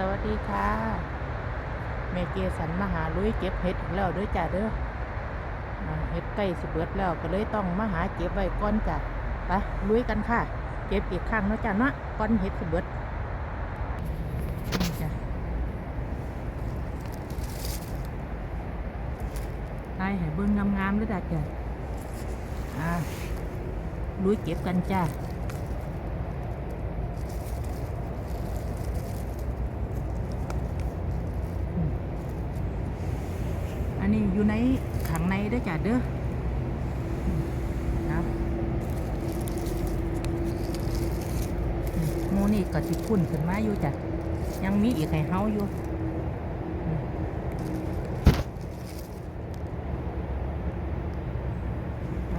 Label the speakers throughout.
Speaker 1: สวัสดีค่ะแม่เกสันมาหาลุยเก็บเห็ดแล้วด้วยจ้าเด้อเห็ดใกล้สิเบิดแล้วก็เลยต้องมาหาเก็บไว้ก่อนจ้ะไปลุยกันค่ะ เก็บอีกครั้งนะจ้ะเนาะก่อนเห็ดสิเบิดนี่จ้ะไปให้เบิ่งงามๆเลยจ้ะจ้ะอ่าลุยเก็บกันจ้า นนี้อยู่ในขังในด้วยจ้ะเด้ออืมนะอืมหมูนี่ก็สิพุ่นขึ้นมาอยู่จ้ะยังมีอีกให้เฮาอยู่อื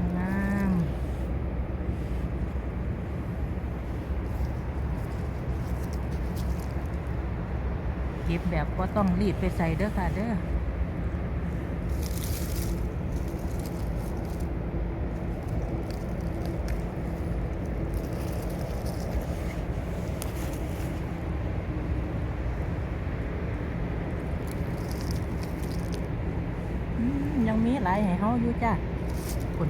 Speaker 1: มงามเก็บแบบก็ต้องรีบไปใส่เด้อค่ะเด้อมยังมีหลาอยู่จ้ะคน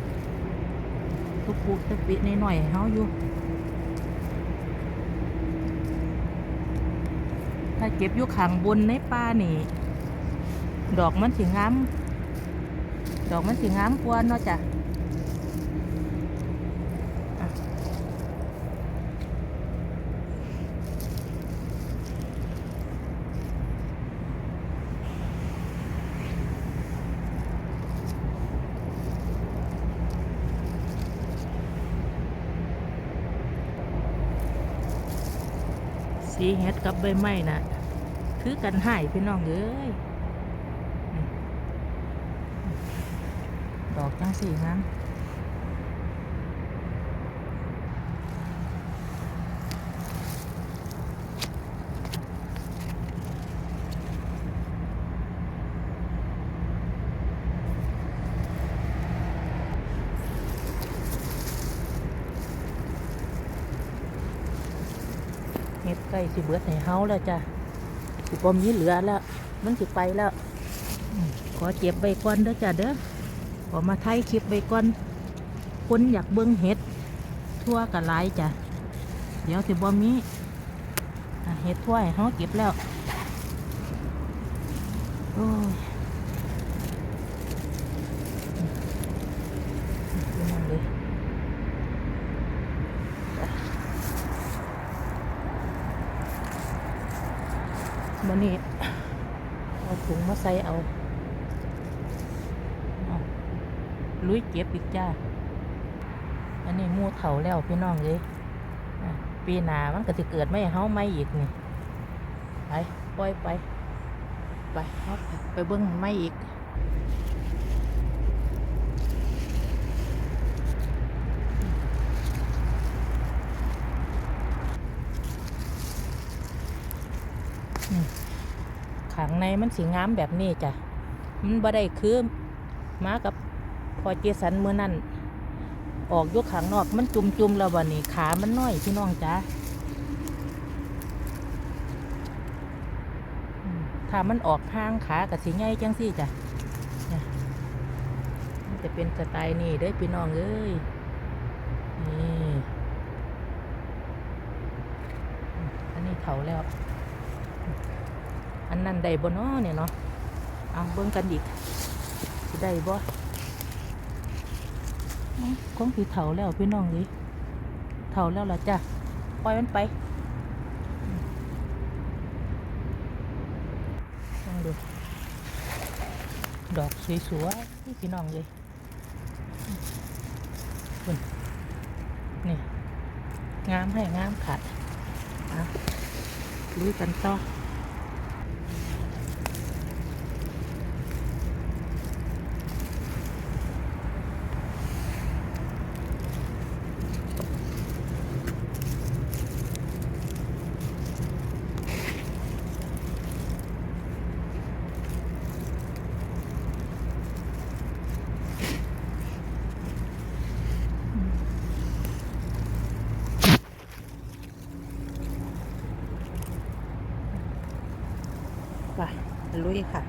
Speaker 1: ทุกปุกตุกปิในหน่อยๆให้เฮาอยู่ถ้าเก็บอยู่ขังบนในป่านี่ ดอกมันสิงาม ดอกมันสิงามกว่าเนาะจ้ะ ดกับใบไม้น่ะคือกันหายพี่น้องเอ้ยดอกจังสีงา ล้สิเบิดให้เฮาแล้วจ้ะสิบอมีเหลือแล้ว มันสิไปแล้ว ขอเก็บใบก้อนเด้อจ้ะเด้อขอมาไทยคลิปใบก้อนคนอยากเบิ้งเห็ด ทั่วกับหลายจ้ะ เดี๋ยวสิบอมีอ่เห็ดทั่วให้เฮาเก็บแล้ว โอ้ยดูนั่นเลย มันนี่เอาถุงมาใส่เอาเอาลุยเก็บอีกจ้า อันนี้มูเถาแล้วพี่น้องเลยปีหนามันก็จะเกิดไม่เฮาไม่อีกนี่ ไป ปล่อยไป ไปเอาไปไปเบิ้งไม่อีก ขังในมันสีงามแบบนี้จ้ะ มันบ่ได้คือมากับพอเจสันเมื่อนั้นออกยกขังนอกมันจุ่มจุมๆแล้ววันนี้ขามันน้อยพี่น้องจ้าอืมถ้ามันออกห่างขากับสีใหญ่จังสี่จ้ะมันจะเป็นสไตล์นี่เด้อพี่น้องเอ้ยนี่อันนี้เถาแล้ว นนั้นได้บ่เนาะเนี่ยเนาะเอาเบิ่งกันอีกสิได้บ่อื้อคงสิเฒ่าแล้วพี่น้องเลยเฒ่าแล้วล่ะจ้ะปล่อยมันไปลองดูดอกสวยๆพี่น้องเลยนี่งามให้งามขาดอะลุยกันต่อ ค่ะลุยค่ะ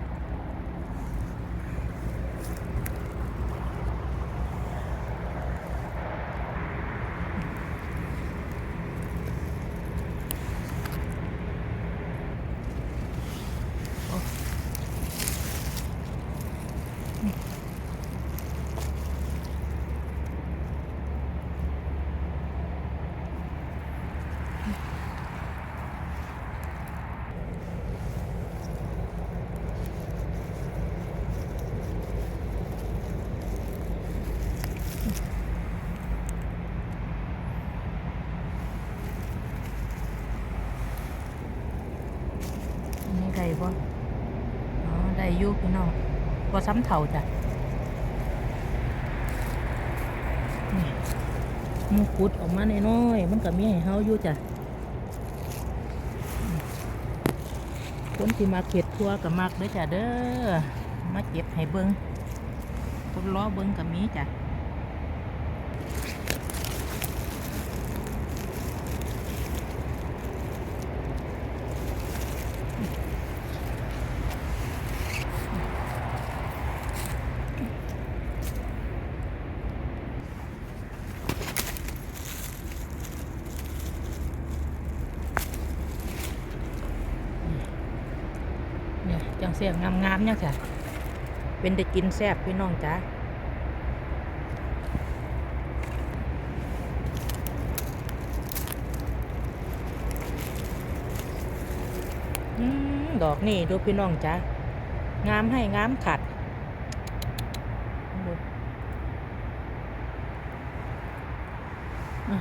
Speaker 1: อันนี้ได้บ่ อยู่พี่น้องว่าซ้ำเถ่าจ้ะนี่มูกุดออกมาในน้อยมันก็มีให้เฮาอยู่จ้ะคนที่มาเก็บทั่วกับมักเด้อจ้ะเด้อมาเก็บให้เบิ้งคนล้อเบิ้งกับมีจ้ะ จังเสียงงามๆเนี่ยจ้ะเป็นได้กินแซ่บพี่น้องจ้าดอกนี่ดูพี่น้องจ้างามให้งามขัดดูอะ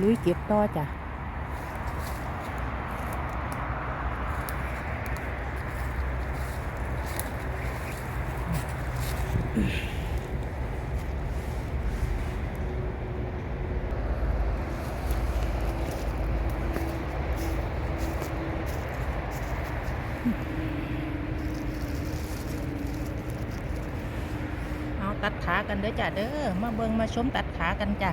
Speaker 1: ลุยเก็บต่อจ้ะ ขากันเด้อจ้ะเด้อมาเบิ่งมาชมตัดขากันจ้ะ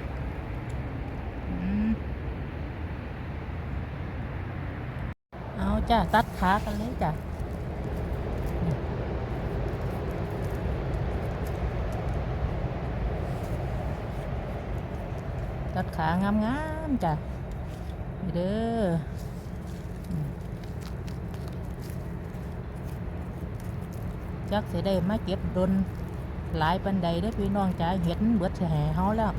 Speaker 1: เอาจ้ะตัดขากันเลยจ้ะตัดขางามๆจ้ะเด้อจักสิได้มาเก็บดน หลายปันใดได้พี่น้องจ๋าเห็นเบิดแห่เฮาแล้ว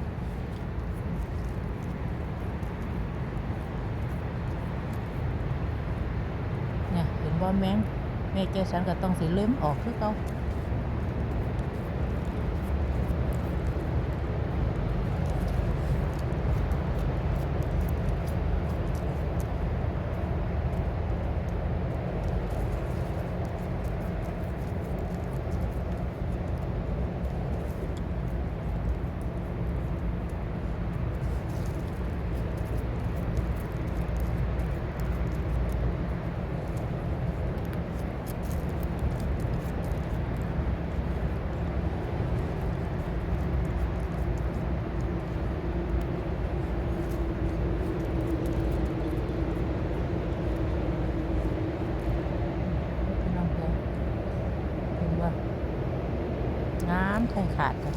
Speaker 1: เนี่ยเห็นว่าแมงแม่เจสันก็ต้องสิเลิ้มออกคือเขาพี่น้องจ๋าเห็นว่างามไทยขาดกัน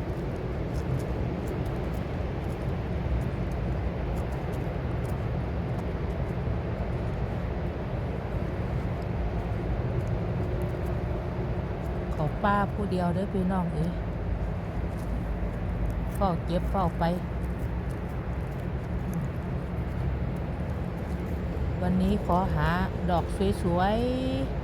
Speaker 1: ขอป้าผู้เดียวเด้อพี่น้องเอ้ยเฝ้าเก็บเฝ้าไป วันนี้ขอหาดอกสวยๆ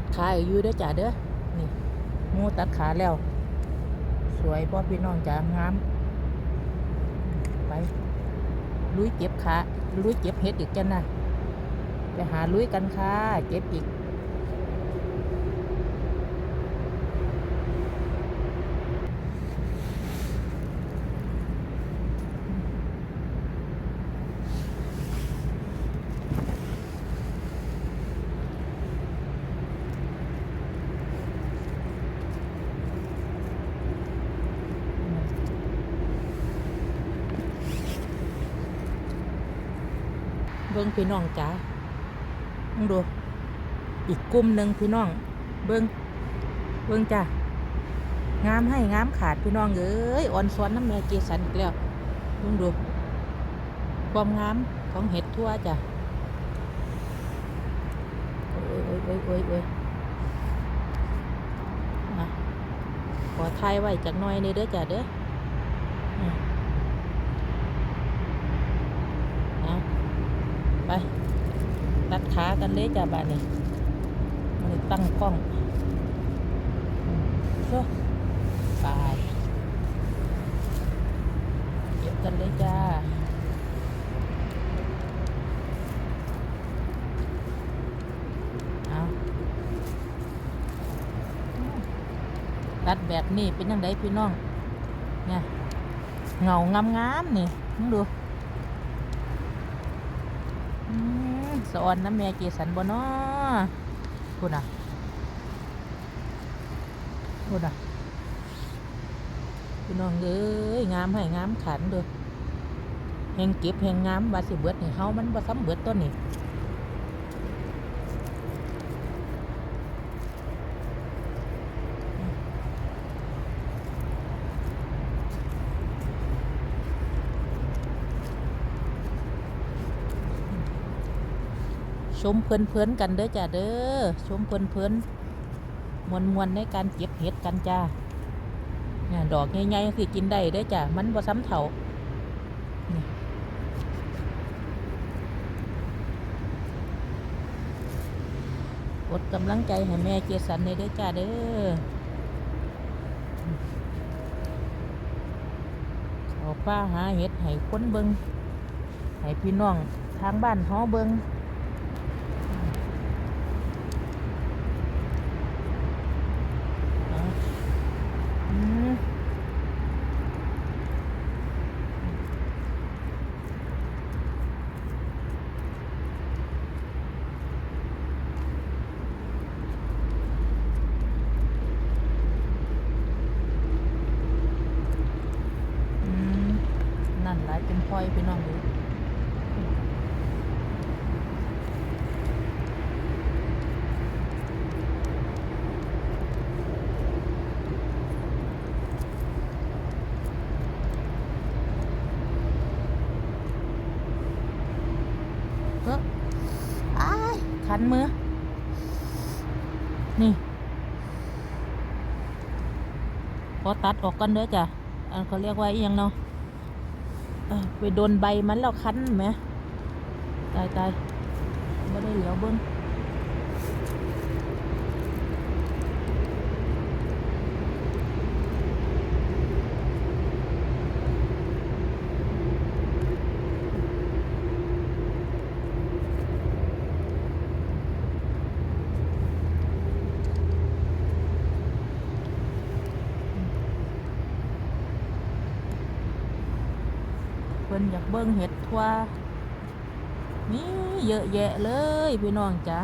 Speaker 1: ตัดขาอยู่เด้อจ้าเด้อนี่งูตัดขาแล้ว สวยพ่อพี่น้องจ้างามไปลุยเจ็บขาลุยเจ็บเฮ็ดอีกจันนะไปหาลุยกันค่ะเจ็บอีก บิ้งพี่น้องจ๋ามึงดู อีกกลุ่มหนึ่งพี่น้อง เบิ้งเบิ้งจ้างามให้งามขาดพี่น้องเอ้ยอ่อนซ้อนน้ำแม่เจสันอีกแล้วเบิ้งดู ความงามของเห็ดทั่วจ้ะโอ้ยโอ้ยโอ้ยโอ้ยโอ้ยอะขอทายไว้จากน้อยนี่เด้อจ้ะเด้อะเอา ไปตัดขากันเลยจ้าบ้านนี้มันตั้งกล้องอืมโซ่ไปเก็บกันเลยจ้าเอาตัดแบบนี้เป็นยังไงพี่น้อง เนี่ย เงางามๆนี่มึงดู สอนน้ำแม่เจสันบ่นาะพูดอะพูดอะคุณน้องเอ้ยงามให้งามขันเด้อแหงเก็บแหงงามบาสิเบิดนี่เฮามันบ่ซ้ำเบิดต้นนี่ ชมเพลินๆกันเด้อจ้าเด้อชมเพลินๆมวนๆในการเก็บเห็ดกันจ้าเนี่ยดอกใหญ่ๆคือกินได้เด้อจ้ามันบ่ซ้ำเท่านี่กดกำลังใจให้แม่เจสันในเด้อจ้าเด้อเอาป้าหาเห็ดให้คนเบิงให้พี่น้องทางบ้านเฮาเบิง อืมอืม นั่นหลายเป็นพลอยพี่น้องดูเฮ้ออ้ายคันมือ นี่พอตัดออกกันเด้อจ้ะ อันเขาเรียกว่าอียังเนาะ ไปโดนใบมันแล้วคันไหมตายตายไม่ได้เหลียวเบิ้ง เพิ่นอยากเบิ้งเห็ดทั่วนี่เยอะแยะเลยพี่น้องจ้ะ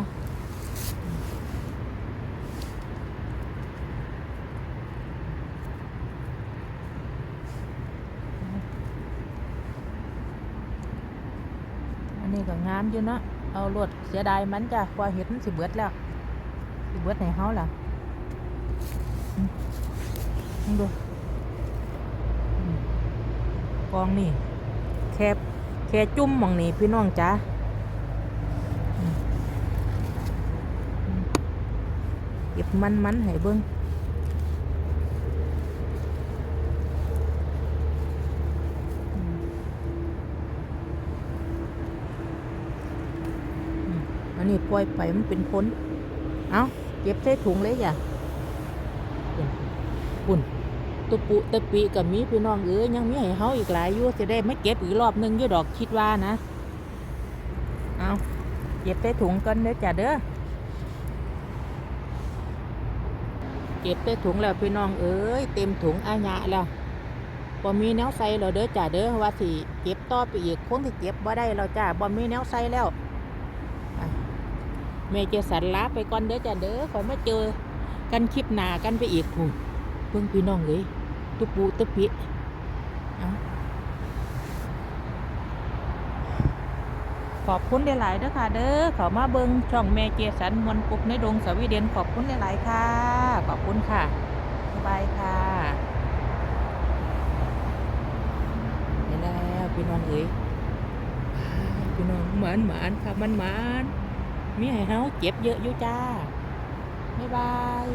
Speaker 1: อันนี้ก็งามอยู่นะเอารวดเสียดายมันจ้ะกว่าเห็ดมันสิเบิดแล้วสิเบิดในเฮาล่ะดูกองนี่ แคบแค่จุ่มมองนี่พี่น้องจ้ะเก็บมันมันๆให้เบิ้งอันนี้ปล่อยไปมันเป็นพ้น เอาเก็บใส่ถุงเลยจ้ะปุ่น ตุปุตะปีกับมีพี่น้องเอ้ยยังมีให้เฮาอีกหลายอยู่จะได้ไม่เก็บอีกรอบหนึงอยู่ดอกคิดว่านะ เอาเก็บใส่ถุงกันเด้อจ้ะเด้อเก็บใส่ถุงแล้วพี่น้องเอ้ยเต็มถุงอาญะแล้วบ่มีแนวใส่แล้วเด้อจ้ะเด้อว่าสิเก็บต่อไปอีกคงสิเก็บบ่ได้แล้วจ้ะบ่มีแนวใส่แล้วแม่เจสันลาไปก่อนเด้อจ้ะเด้อขอยมาเจอกันคลิปหน้ากันไปอีกผู้เพิ่งพี่น้องเลย ตุปูตุปิขอบคุณหลายๆเด้อค่ะ เด้อขามาเบิงช่องแม่เจสันมวนปุกในดงสวีเดนขอบคุณหลายๆค่ะ ขอบคุณค่ะบายค่ะไปแล้วพี่น้องเอ้ยพี่น้องหมานหมานค่ะมันหมานมีให้เฮาเจ็บเยอะอยู่จ้าบ๊ายบาย